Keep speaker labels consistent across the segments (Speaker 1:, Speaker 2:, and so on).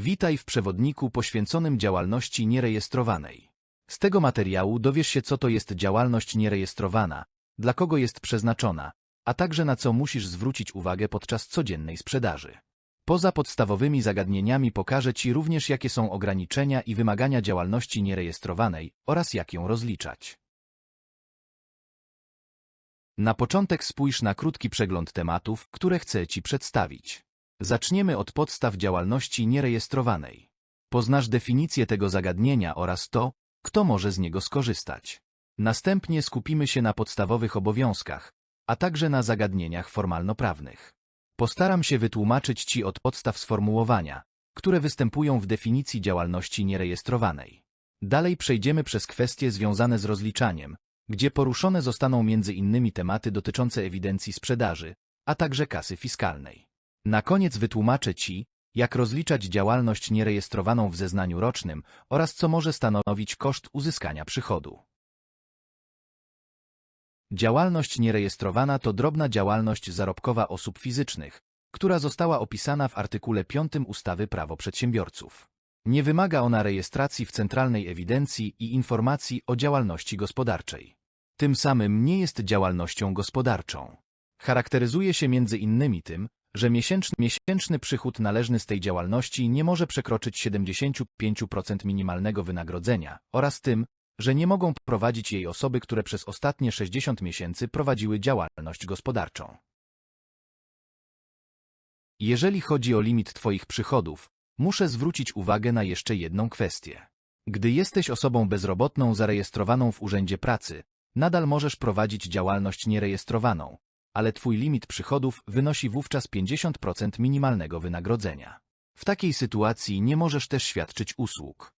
Speaker 1: Witaj w przewodniku poświęconym działalności nierejestrowanej. Z tego materiału dowiesz się, co to jest działalność nierejestrowana, dla kogo jest przeznaczona, a także na co musisz zwrócić uwagę podczas codziennej sprzedaży. Poza podstawowymi zagadnieniami pokażę Ci również, jakie są ograniczenia i wymagania działalności nierejestrowanej oraz jak ją rozliczać. Na początek spójrz na krótki przegląd tematów, które chcę Ci przedstawić. Zaczniemy od podstaw działalności nierejestrowanej. Poznasz definicję tego zagadnienia oraz to, kto może z niego skorzystać. Następnie skupimy się na podstawowych obowiązkach, a także na zagadnieniach formalnoprawnych. Postaram się wytłumaczyć Ci od podstaw sformułowania, które występują w definicji działalności nierejestrowanej. Dalej przejdziemy przez kwestie związane z rozliczaniem, gdzie poruszone zostaną innymi tematy dotyczące ewidencji sprzedaży, a także kasy fiskalnej. Na koniec wytłumaczę Ci, jak rozliczać działalność nierejestrowaną w zeznaniu rocznym oraz co może stanowić koszt uzyskania przychodu. Działalność nierejestrowana to drobna działalność zarobkowa osób fizycznych, która została opisana w artykule 5 ustawy Prawo Przedsiębiorców. Nie wymaga ona rejestracji w Centralnej Ewidencji i informacji o działalności gospodarczej. Tym samym nie jest działalnością gospodarczą. Charakteryzuje się między innymi tym, że miesięczny, miesięczny przychód należny z tej działalności nie może przekroczyć 75% minimalnego wynagrodzenia oraz tym, że nie mogą prowadzić jej osoby, które przez ostatnie 60 miesięcy prowadziły działalność gospodarczą. Jeżeli chodzi o limit Twoich przychodów, muszę zwrócić uwagę na jeszcze jedną kwestię. Gdy jesteś osobą bezrobotną zarejestrowaną w Urzędzie Pracy, nadal możesz prowadzić działalność nierejestrowaną, ale Twój limit przychodów wynosi wówczas 50% minimalnego wynagrodzenia. W takiej sytuacji nie możesz też świadczyć usług.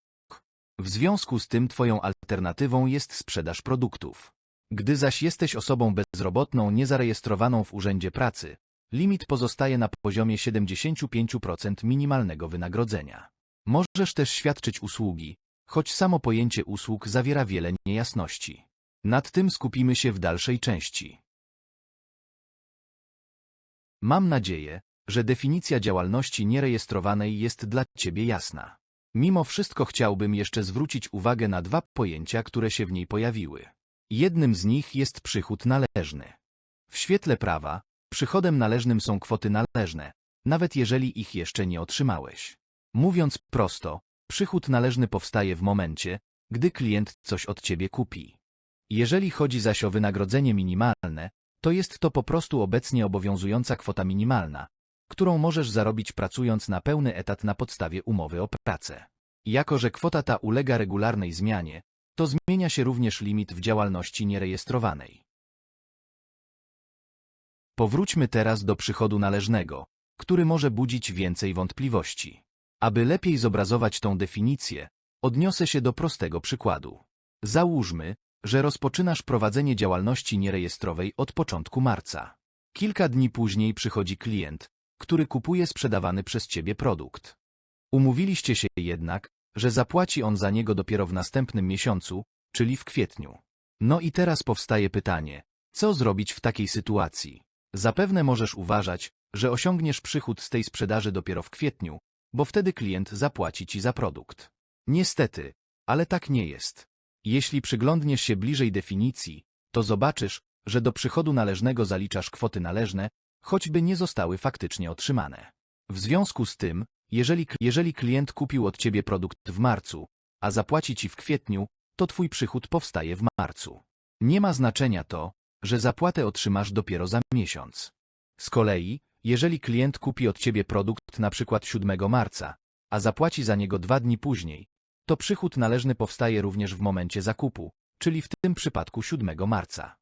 Speaker 1: W związku z tym Twoją alternatywą jest sprzedaż produktów. Gdy zaś jesteś osobą bezrobotną niezarejestrowaną w Urzędzie Pracy, limit pozostaje na poziomie 75% minimalnego wynagrodzenia. Możesz też świadczyć usługi, choć samo pojęcie usług zawiera wiele niejasności. Nad tym skupimy się w dalszej części. Mam nadzieję, że definicja działalności nierejestrowanej jest dla Ciebie jasna. Mimo wszystko chciałbym jeszcze zwrócić uwagę na dwa pojęcia, które się w niej pojawiły. Jednym z nich jest przychód należny. W świetle prawa, przychodem należnym są kwoty należne, nawet jeżeli ich jeszcze nie otrzymałeś. Mówiąc prosto, przychód należny powstaje w momencie, gdy klient coś od Ciebie kupi. Jeżeli chodzi zaś o wynagrodzenie minimalne, to jest to po prostu obecnie obowiązująca kwota minimalna, którą możesz zarobić pracując na pełny etat na podstawie umowy o pracę. Jako, że kwota ta ulega regularnej zmianie, to zmienia się również limit w działalności nierejestrowanej. Powróćmy teraz do przychodu należnego, który może budzić więcej wątpliwości. Aby lepiej zobrazować tą definicję, odniosę się do prostego przykładu. Załóżmy, że rozpoczynasz prowadzenie działalności nierejestrowej od początku marca. Kilka dni później przychodzi klient, który kupuje sprzedawany przez ciebie produkt. Umówiliście się jednak, że zapłaci on za niego dopiero w następnym miesiącu, czyli w kwietniu. No i teraz powstaje pytanie, co zrobić w takiej sytuacji? Zapewne możesz uważać, że osiągniesz przychód z tej sprzedaży dopiero w kwietniu, bo wtedy klient zapłaci ci za produkt. Niestety, ale tak nie jest. Jeśli przyglądniesz się bliżej definicji, to zobaczysz, że do przychodu należnego zaliczasz kwoty należne, choćby nie zostały faktycznie otrzymane. W związku z tym, jeżeli, jeżeli klient kupił od ciebie produkt w marcu, a zapłaci ci w kwietniu, to twój przychód powstaje w marcu. Nie ma znaczenia to, że zapłatę otrzymasz dopiero za miesiąc. Z kolei, jeżeli klient kupi od ciebie produkt przykład 7 marca, a zapłaci za niego dwa dni później, to przychód należny powstaje również w momencie zakupu, czyli w tym przypadku 7 marca.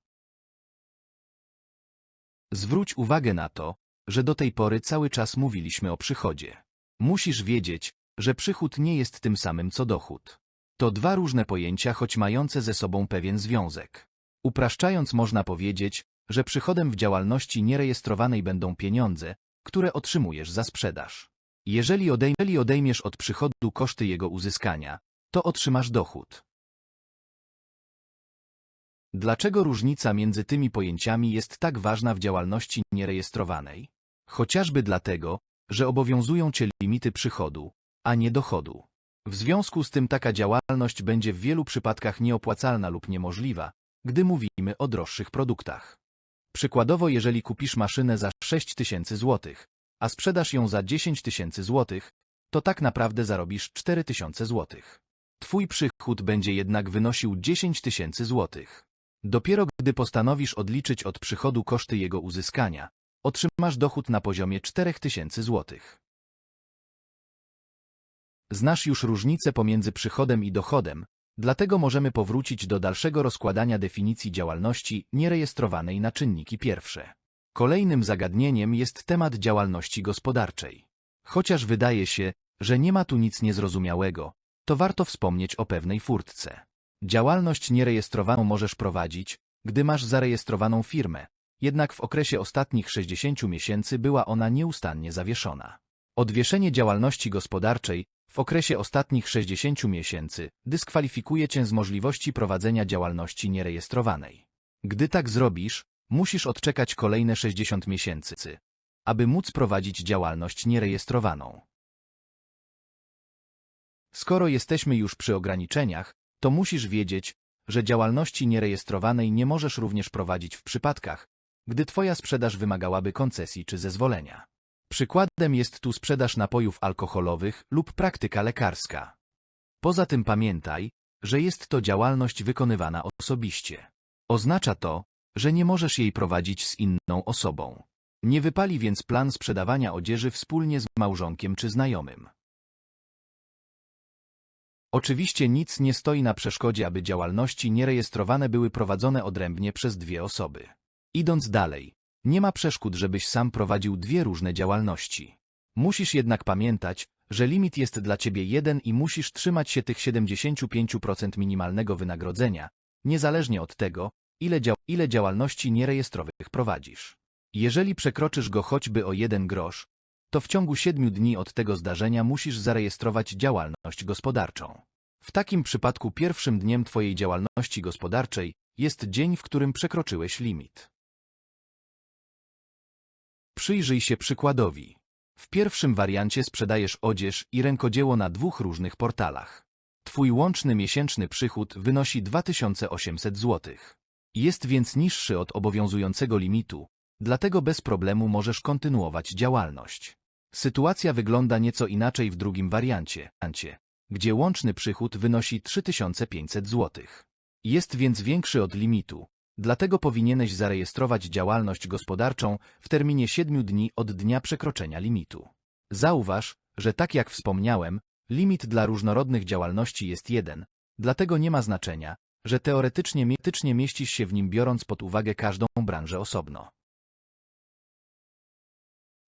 Speaker 1: Zwróć uwagę na to, że do tej pory cały czas mówiliśmy o przychodzie. Musisz wiedzieć, że przychód nie jest tym samym co dochód. To dwa różne pojęcia, choć mające ze sobą pewien związek. Upraszczając można powiedzieć, że przychodem w działalności nierejestrowanej będą pieniądze, które otrzymujesz za sprzedaż. Jeżeli, odejm jeżeli odejmiesz od przychodu koszty jego uzyskania, to otrzymasz dochód. Dlaczego różnica między tymi pojęciami jest tak ważna w działalności nierejestrowanej? Chociażby dlatego, że obowiązują cię limity przychodu, a nie dochodu. W związku z tym taka działalność będzie w wielu przypadkach nieopłacalna lub niemożliwa, gdy mówimy o droższych produktach. Przykładowo, jeżeli kupisz maszynę za 6 tysięcy złotych, a sprzedasz ją za 10 tysięcy złotych, to tak naprawdę zarobisz 4 tysiące złotych. Twój przychód będzie jednak wynosił 10 tysięcy złotych. Dopiero gdy postanowisz odliczyć od przychodu koszty jego uzyskania, otrzymasz dochód na poziomie 4 tysięcy złotych. Znasz już różnicę pomiędzy przychodem i dochodem, dlatego możemy powrócić do dalszego rozkładania definicji działalności nierejestrowanej na czynniki pierwsze. Kolejnym zagadnieniem jest temat działalności gospodarczej. Chociaż wydaje się, że nie ma tu nic niezrozumiałego, to warto wspomnieć o pewnej furtce. Działalność nierejestrowaną możesz prowadzić, gdy masz zarejestrowaną firmę, jednak w okresie ostatnich 60 miesięcy była ona nieustannie zawieszona. Odwieszenie działalności gospodarczej w okresie ostatnich 60 miesięcy dyskwalifikuje cię z możliwości prowadzenia działalności nierejestrowanej. Gdy tak zrobisz, musisz odczekać kolejne 60 miesięcy, aby móc prowadzić działalność nierejestrowaną. Skoro jesteśmy już przy ograniczeniach, to musisz wiedzieć, że działalności nierejestrowanej nie możesz również prowadzić w przypadkach, gdy Twoja sprzedaż wymagałaby koncesji czy zezwolenia. Przykładem jest tu sprzedaż napojów alkoholowych lub praktyka lekarska. Poza tym pamiętaj, że jest to działalność wykonywana osobiście. Oznacza to, że nie możesz jej prowadzić z inną osobą. Nie wypali więc plan sprzedawania odzieży wspólnie z małżonkiem czy znajomym. Oczywiście nic nie stoi na przeszkodzie, aby działalności nierejestrowane były prowadzone odrębnie przez dwie osoby. Idąc dalej, nie ma przeszkód, żebyś sam prowadził dwie różne działalności. Musisz jednak pamiętać, że limit jest dla ciebie jeden i musisz trzymać się tych 75% minimalnego wynagrodzenia, niezależnie od tego, ile, dział ile działalności nierejestrowych prowadzisz. Jeżeli przekroczysz go choćby o jeden grosz, to w ciągu siedmiu dni od tego zdarzenia musisz zarejestrować działalność gospodarczą. W takim przypadku pierwszym dniem Twojej działalności gospodarczej jest dzień, w którym przekroczyłeś limit. Przyjrzyj się przykładowi. W pierwszym wariancie sprzedajesz odzież i rękodzieło na dwóch różnych portalach. Twój łączny miesięczny przychód wynosi 2800 zł. Jest więc niższy od obowiązującego limitu, dlatego bez problemu możesz kontynuować działalność. Sytuacja wygląda nieco inaczej w drugim wariancie, gdzie łączny przychód wynosi 3500 zł. Jest więc większy od limitu, dlatego powinieneś zarejestrować działalność gospodarczą w terminie 7 dni od dnia przekroczenia limitu. Zauważ, że tak jak wspomniałem, limit dla różnorodnych działalności jest jeden, dlatego nie ma znaczenia, że teoretycznie, teoretycznie mieścisz się w nim biorąc pod uwagę każdą branżę osobno.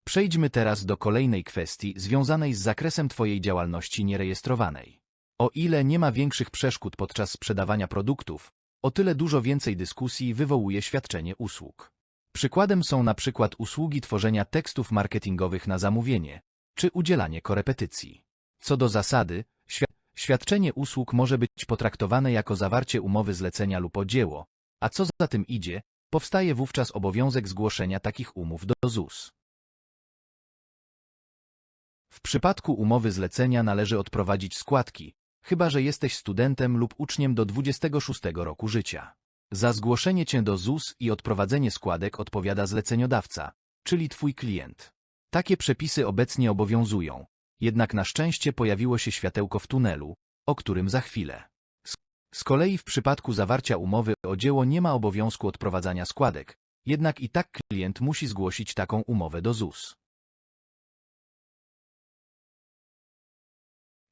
Speaker 1: Przejdźmy teraz do kolejnej kwestii związanej z zakresem Twojej działalności nierejestrowanej. O ile nie ma większych przeszkód podczas sprzedawania produktów, o tyle dużo więcej dyskusji wywołuje świadczenie usług. Przykładem są na przykład usługi tworzenia tekstów marketingowych na zamówienie, czy udzielanie korepetycji. Co do zasady, świadczenie usług może być potraktowane jako zawarcie umowy zlecenia lub o dzieło, a co za tym idzie, powstaje wówczas obowiązek zgłoszenia takich umów do ZUS. W przypadku umowy zlecenia należy odprowadzić składki, chyba że jesteś studentem lub uczniem do 26 roku życia. Za zgłoszenie cię do ZUS i odprowadzenie składek odpowiada zleceniodawca, czyli twój klient. Takie przepisy obecnie obowiązują, jednak na szczęście pojawiło się światełko w tunelu, o którym za chwilę. Z kolei w przypadku zawarcia umowy o dzieło nie ma obowiązku odprowadzania składek, jednak i tak klient musi zgłosić taką umowę do ZUS.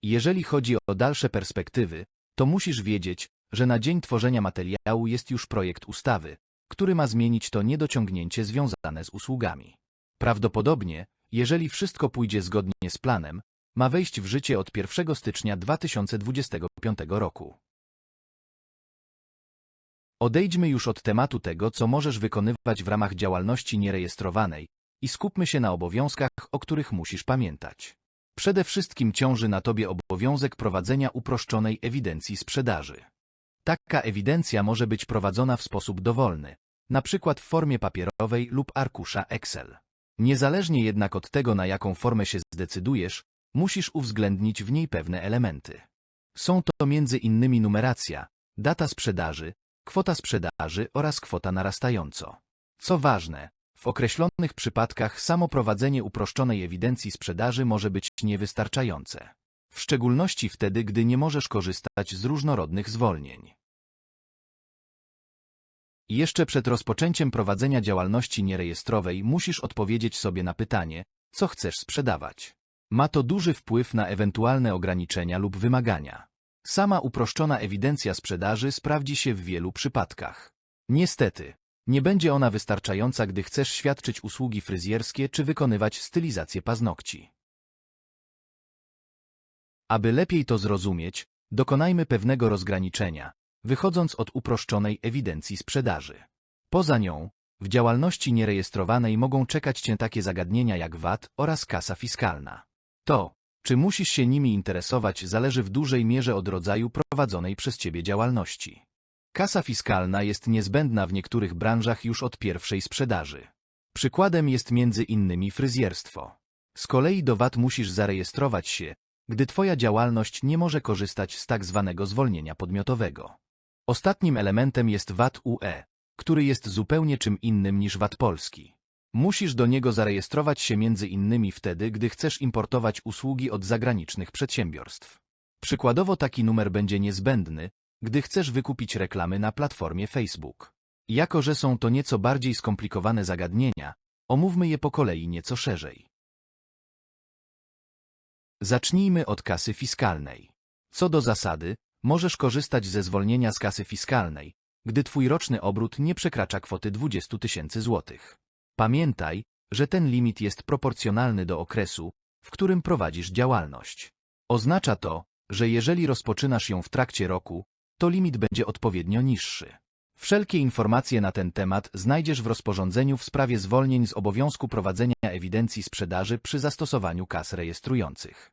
Speaker 1: Jeżeli chodzi o dalsze perspektywy, to musisz wiedzieć, że na dzień tworzenia materiału jest już projekt ustawy, który ma zmienić to niedociągnięcie związane z usługami. Prawdopodobnie, jeżeli wszystko pójdzie zgodnie z planem, ma wejść w życie od 1 stycznia 2025 roku. Odejdźmy już od tematu tego, co możesz wykonywać w ramach działalności nierejestrowanej i skupmy się na obowiązkach, o których musisz pamiętać. Przede wszystkim ciąży na Tobie obowiązek prowadzenia uproszczonej ewidencji sprzedaży. Taka ewidencja może być prowadzona w sposób dowolny, przykład w formie papierowej lub arkusza Excel. Niezależnie jednak od tego, na jaką formę się zdecydujesz, musisz uwzględnić w niej pewne elementy. Są to innymi numeracja, data sprzedaży, kwota sprzedaży oraz kwota narastająco. Co ważne, w określonych przypadkach samo prowadzenie uproszczonej ewidencji sprzedaży może być niewystarczające. W szczególności wtedy, gdy nie możesz korzystać z różnorodnych zwolnień. Jeszcze przed rozpoczęciem prowadzenia działalności nierejestrowej musisz odpowiedzieć sobie na pytanie, co chcesz sprzedawać. Ma to duży wpływ na ewentualne ograniczenia lub wymagania. Sama uproszczona ewidencja sprzedaży sprawdzi się w wielu przypadkach. Niestety, nie będzie ona wystarczająca, gdy chcesz świadczyć usługi fryzjerskie czy wykonywać stylizację paznokci. Aby lepiej to zrozumieć, dokonajmy pewnego rozgraniczenia, wychodząc od uproszczonej ewidencji sprzedaży. Poza nią, w działalności nierejestrowanej mogą czekać Cię takie zagadnienia jak VAT oraz kasa fiskalna. To, czy musisz się nimi interesować, zależy w dużej mierze od rodzaju prowadzonej przez Ciebie działalności. Kasa fiskalna jest niezbędna w niektórych branżach już od pierwszej sprzedaży. Przykładem jest między innymi fryzjerstwo. Z kolei do VAT musisz zarejestrować się, gdy Twoja działalność nie może korzystać z tak zwanego zwolnienia podmiotowego. Ostatnim elementem jest VAT UE, który jest zupełnie czym innym niż VAT polski. Musisz do niego zarejestrować się między innymi wtedy, gdy chcesz importować usługi od zagranicznych przedsiębiorstw. Przykładowo taki numer będzie niezbędny, gdy chcesz wykupić reklamy na platformie Facebook. Jako, że są to nieco bardziej skomplikowane zagadnienia, omówmy je po kolei nieco szerzej. Zacznijmy od kasy fiskalnej. Co do zasady, możesz korzystać ze zwolnienia z kasy fiskalnej, gdy twój roczny obrót nie przekracza kwoty 20 tysięcy złotych. Pamiętaj, że ten limit jest proporcjonalny do okresu, w którym prowadzisz działalność. Oznacza to, że jeżeli rozpoczynasz ją w trakcie roku, to limit będzie odpowiednio niższy. Wszelkie informacje na ten temat znajdziesz w rozporządzeniu w sprawie zwolnień z obowiązku prowadzenia ewidencji sprzedaży przy zastosowaniu kas rejestrujących.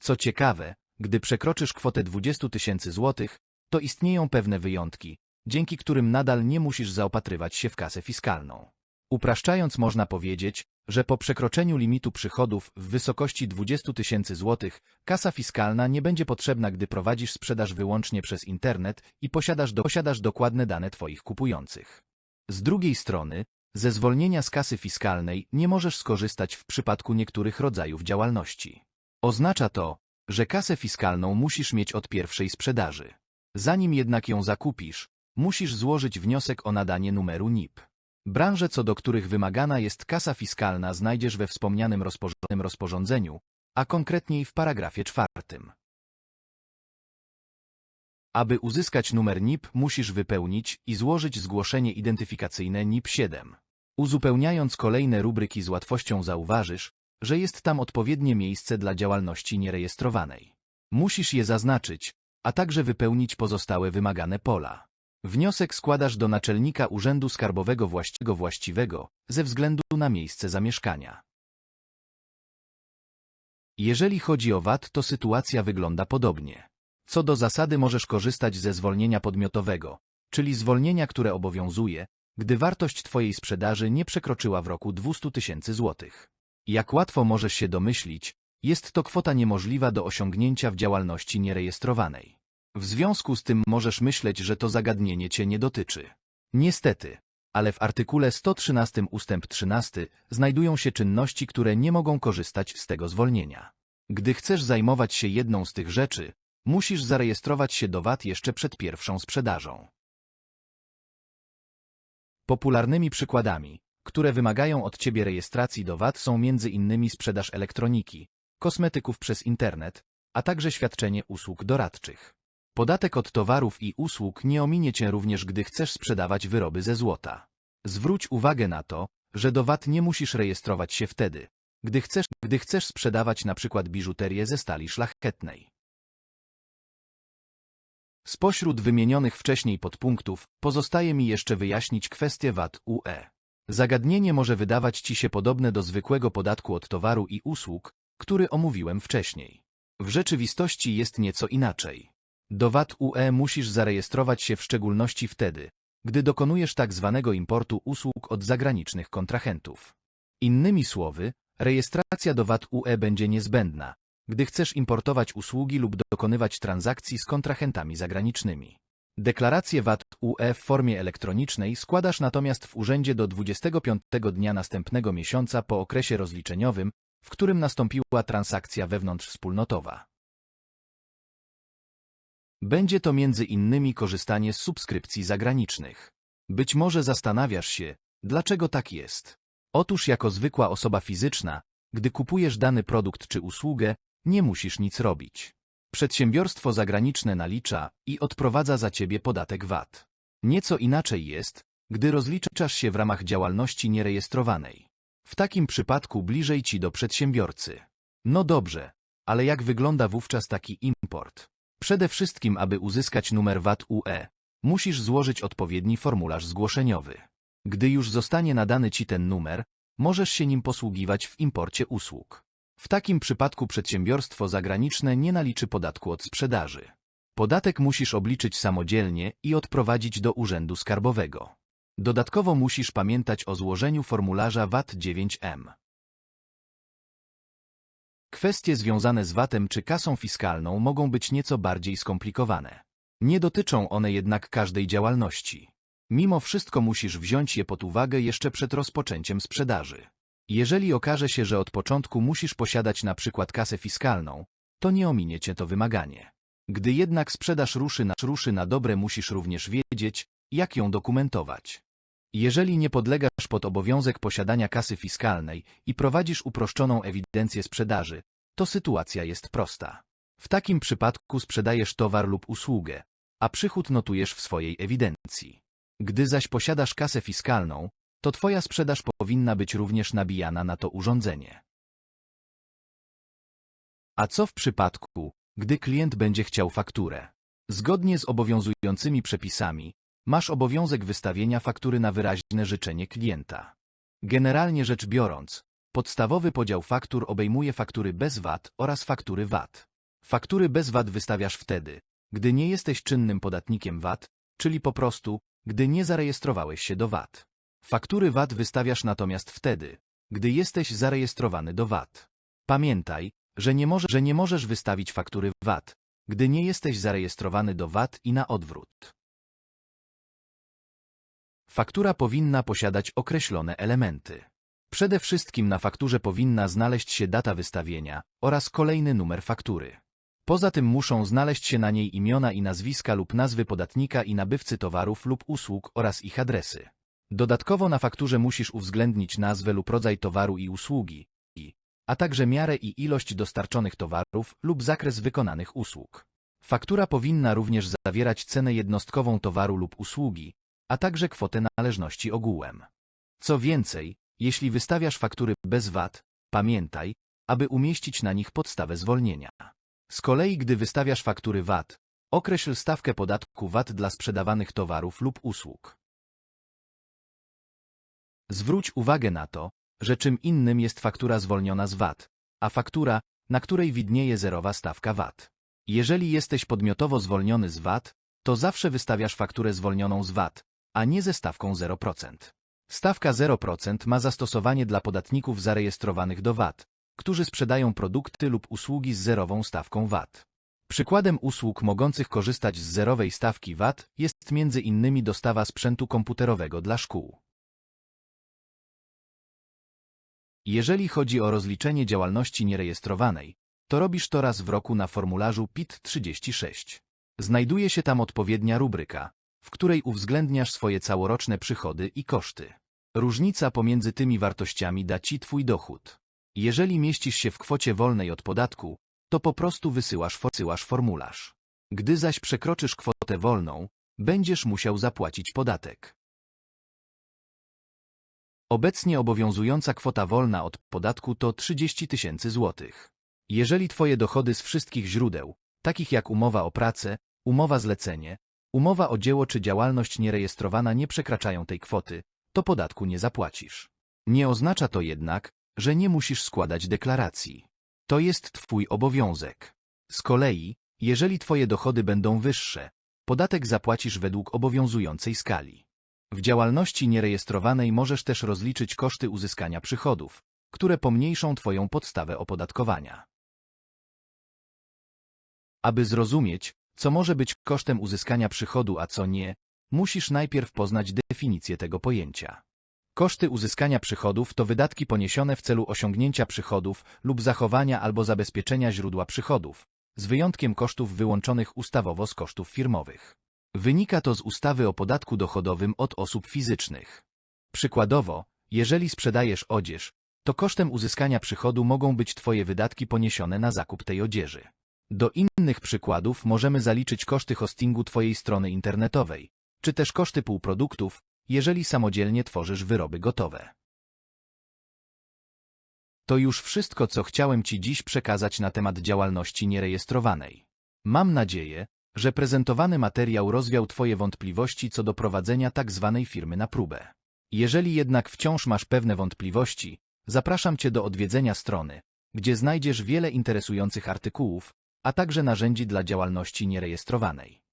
Speaker 1: Co ciekawe, gdy przekroczysz kwotę 20 tysięcy złotych, to istnieją pewne wyjątki, dzięki którym nadal nie musisz zaopatrywać się w kasę fiskalną. Upraszczając można powiedzieć, że po przekroczeniu limitu przychodów w wysokości 20 tysięcy złotych kasa fiskalna nie będzie potrzebna, gdy prowadzisz sprzedaż wyłącznie przez internet i posiadasz, do, posiadasz dokładne dane Twoich kupujących. Z drugiej strony, ze zwolnienia z kasy fiskalnej nie możesz skorzystać w przypadku niektórych rodzajów działalności. Oznacza to, że kasę fiskalną musisz mieć od pierwszej sprzedaży. Zanim jednak ją zakupisz, musisz złożyć wniosek o nadanie numeru NIP. Branże, co do których wymagana jest kasa fiskalna, znajdziesz we wspomnianym rozporządzeniu, a konkretniej w paragrafie czwartym. Aby uzyskać numer NIP, musisz wypełnić i złożyć zgłoszenie identyfikacyjne NIP 7. Uzupełniając kolejne rubryki z łatwością zauważysz, że jest tam odpowiednie miejsce dla działalności nierejestrowanej. Musisz je zaznaczyć, a także wypełnić pozostałe wymagane pola. Wniosek składasz do naczelnika Urzędu Skarbowego właściwego właściwego ze względu na miejsce zamieszkania. Jeżeli chodzi o VAT, to sytuacja wygląda podobnie. Co do zasady możesz korzystać ze zwolnienia podmiotowego, czyli zwolnienia, które obowiązuje, gdy wartość Twojej sprzedaży nie przekroczyła w roku 200 tysięcy złotych. Jak łatwo możesz się domyślić, jest to kwota niemożliwa do osiągnięcia w działalności nierejestrowanej. W związku z tym możesz myśleć, że to zagadnienie Cię nie dotyczy. Niestety, ale w artykule 113 ustęp 13 znajdują się czynności, które nie mogą korzystać z tego zwolnienia. Gdy chcesz zajmować się jedną z tych rzeczy, musisz zarejestrować się do VAT jeszcze przed pierwszą sprzedażą. Popularnymi przykładami, które wymagają od Ciebie rejestracji do VAT są m.in. sprzedaż elektroniki, kosmetyków przez internet, a także świadczenie usług doradczych. Podatek od towarów i usług nie ominie Cię również, gdy chcesz sprzedawać wyroby ze złota. Zwróć uwagę na to, że do VAT nie musisz rejestrować się wtedy, gdy chcesz, gdy chcesz sprzedawać przykład biżuterię ze stali szlachetnej. Spośród wymienionych wcześniej podpunktów pozostaje mi jeszcze wyjaśnić kwestię VAT UE. Zagadnienie może wydawać Ci się podobne do zwykłego podatku od towaru i usług, który omówiłem wcześniej. W rzeczywistości jest nieco inaczej. Do VAT UE musisz zarejestrować się w szczególności wtedy, gdy dokonujesz tak zwanego importu usług od zagranicznych kontrahentów. Innymi słowy, rejestracja do VAT UE będzie niezbędna, gdy chcesz importować usługi lub dokonywać transakcji z kontrahentami zagranicznymi. Deklarację VAT UE w formie elektronicznej składasz natomiast w urzędzie do 25 dnia następnego miesiąca po okresie rozliczeniowym, w którym nastąpiła transakcja wewnątrzwspólnotowa. Będzie to między innymi korzystanie z subskrypcji zagranicznych. Być może zastanawiasz się, dlaczego tak jest. Otóż jako zwykła osoba fizyczna, gdy kupujesz dany produkt czy usługę, nie musisz nic robić. Przedsiębiorstwo zagraniczne nalicza i odprowadza za ciebie podatek VAT. Nieco inaczej jest, gdy rozliczasz się w ramach działalności nierejestrowanej. W takim przypadku bliżej ci do przedsiębiorcy. No dobrze, ale jak wygląda wówczas taki import? Przede wszystkim, aby uzyskać numer VAT UE, musisz złożyć odpowiedni formularz zgłoszeniowy. Gdy już zostanie nadany ci ten numer, możesz się nim posługiwać w imporcie usług. W takim przypadku przedsiębiorstwo zagraniczne nie naliczy podatku od sprzedaży. Podatek musisz obliczyć samodzielnie i odprowadzić do Urzędu Skarbowego. Dodatkowo musisz pamiętać o złożeniu formularza VAT 9M. Kwestie związane z VAT-em czy kasą fiskalną mogą być nieco bardziej skomplikowane. Nie dotyczą one jednak każdej działalności. Mimo wszystko musisz wziąć je pod uwagę jeszcze przed rozpoczęciem sprzedaży. Jeżeli okaże się, że od początku musisz posiadać na przykład kasę fiskalną, to nie ominie cię to wymaganie. Gdy jednak sprzedaż ruszy na, ruszy na dobre, musisz również wiedzieć, jak ją dokumentować. Jeżeli nie podlegasz pod obowiązek posiadania kasy fiskalnej i prowadzisz uproszczoną ewidencję sprzedaży, to sytuacja jest prosta. W takim przypadku sprzedajesz towar lub usługę, a przychód notujesz w swojej ewidencji. Gdy zaś posiadasz kasę fiskalną, to Twoja sprzedaż powinna być również nabijana na to urządzenie. A co w przypadku, gdy klient będzie chciał fakturę? Zgodnie z obowiązującymi przepisami, masz obowiązek wystawienia faktury na wyraźne życzenie klienta. Generalnie rzecz biorąc, podstawowy podział faktur obejmuje faktury bez VAT oraz faktury VAT. Faktury bez VAT wystawiasz wtedy, gdy nie jesteś czynnym podatnikiem VAT, czyli po prostu, gdy nie zarejestrowałeś się do VAT. Faktury VAT wystawiasz natomiast wtedy, gdy jesteś zarejestrowany do VAT. Pamiętaj, że nie, może, że nie możesz wystawić faktury VAT, gdy nie jesteś zarejestrowany do VAT i na odwrót. Faktura powinna posiadać określone elementy. Przede wszystkim na fakturze powinna znaleźć się data wystawienia oraz kolejny numer faktury. Poza tym muszą znaleźć się na niej imiona i nazwiska lub nazwy podatnika i nabywcy towarów lub usług oraz ich adresy. Dodatkowo na fakturze musisz uwzględnić nazwę lub rodzaj towaru i usługi, a także miarę i ilość dostarczonych towarów lub zakres wykonanych usług. Faktura powinna również zawierać cenę jednostkową towaru lub usługi, a także kwotę należności ogółem. Co więcej, jeśli wystawiasz faktury bez VAT, pamiętaj, aby umieścić na nich podstawę zwolnienia. Z kolei gdy wystawiasz faktury VAT, określ stawkę podatku VAT dla sprzedawanych towarów lub usług. Zwróć uwagę na to, że czym innym jest faktura zwolniona z VAT, a faktura, na której widnieje zerowa stawka VAT. Jeżeli jesteś podmiotowo zwolniony z VAT, to zawsze wystawiasz fakturę zwolnioną z VAT, a nie ze stawką 0%. Stawka 0% ma zastosowanie dla podatników zarejestrowanych do VAT, którzy sprzedają produkty lub usługi z zerową stawką VAT. Przykładem usług mogących korzystać z zerowej stawki VAT jest innymi dostawa sprzętu komputerowego dla szkół. Jeżeli chodzi o rozliczenie działalności nierejestrowanej, to robisz to raz w roku na formularzu PIT 36. Znajduje się tam odpowiednia rubryka, w której uwzględniasz swoje całoroczne przychody i koszty. Różnica pomiędzy tymi wartościami da Ci Twój dochód. Jeżeli mieścisz się w kwocie wolnej od podatku, to po prostu wysyłasz formularz. Gdy zaś przekroczysz kwotę wolną, będziesz musiał zapłacić podatek. Obecnie obowiązująca kwota wolna od podatku to 30 tysięcy złotych. Jeżeli Twoje dochody z wszystkich źródeł, takich jak umowa o pracę, umowa zlecenie, umowa o dzieło czy działalność nierejestrowana nie przekraczają tej kwoty, to podatku nie zapłacisz. Nie oznacza to jednak, że nie musisz składać deklaracji. To jest Twój obowiązek. Z kolei, jeżeli Twoje dochody będą wyższe, podatek zapłacisz według obowiązującej skali. W działalności nierejestrowanej możesz też rozliczyć koszty uzyskania przychodów, które pomniejszą Twoją podstawę opodatkowania. Aby zrozumieć, co może być kosztem uzyskania przychodu, a co nie, musisz najpierw poznać definicję tego pojęcia. Koszty uzyskania przychodów to wydatki poniesione w celu osiągnięcia przychodów lub zachowania albo zabezpieczenia źródła przychodów, z wyjątkiem kosztów wyłączonych ustawowo z kosztów firmowych. Wynika to z ustawy o podatku dochodowym od osób fizycznych. Przykładowo, jeżeli sprzedajesz odzież, to kosztem uzyskania przychodu mogą być Twoje wydatki poniesione na zakup tej odzieży. Do innych przykładów możemy zaliczyć koszty hostingu Twojej strony internetowej, czy też koszty półproduktów, jeżeli samodzielnie tworzysz wyroby gotowe. To już wszystko, co chciałem Ci dziś przekazać na temat działalności nierejestrowanej. Mam nadzieję, że prezentowany materiał rozwiał Twoje wątpliwości co do prowadzenia tak zwanej firmy na próbę. Jeżeli jednak wciąż masz pewne wątpliwości, zapraszam Cię do odwiedzenia strony, gdzie znajdziesz wiele interesujących artykułów, a także narzędzi dla działalności nierejestrowanej.